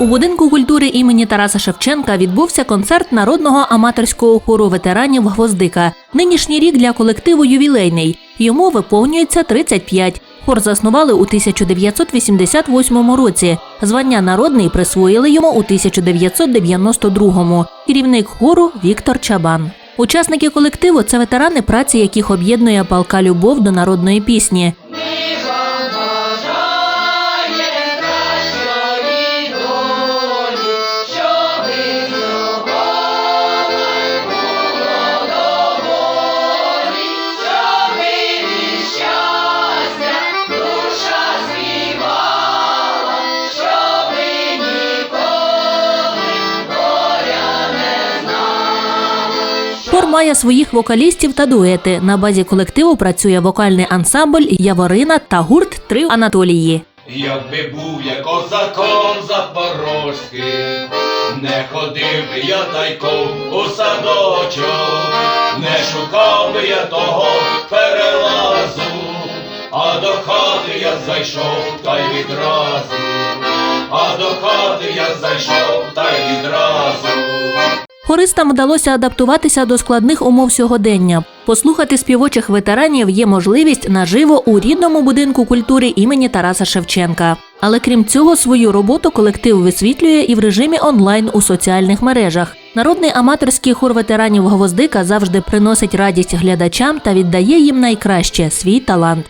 У будинку культури імені Тараса Шевченка відбувся концерт народного аматорського хору ветеранів Гвоздика. Нинішній рік для колективу ювілейний. Йому виповнюється 35. Хор заснували у 1988 році. Звання народний присвоїли йому у 1992-му. Керівник хору Віктор Чабан. Учасники колективу це ветерани праці, яких об'єднує палка любов до народної пісні. Хор має своїх вокалістів та дуети. На базі колективу працює вокальний ансамбль Яворина та гурт Три Анатолії. Якби був я козаком запорозьким, не ходив би я тайком у садочок, не шукав би я того перелазу, а до хати я зайшов та й відразу, а до хати я зайшов. Хористам вдалося адаптуватися до складних умов сьогодення. Послухати співочих ветеранів є можливість наживо у рідному будинку культури імені Тараса Шевченка. Але крім цього, свою роботу колектив висвітлює і в режимі онлайн у соціальних мережах. Народний аматорський хор ветеранів Гвоздика завжди приносить радість глядачам та віддає їм найкраще свій талант.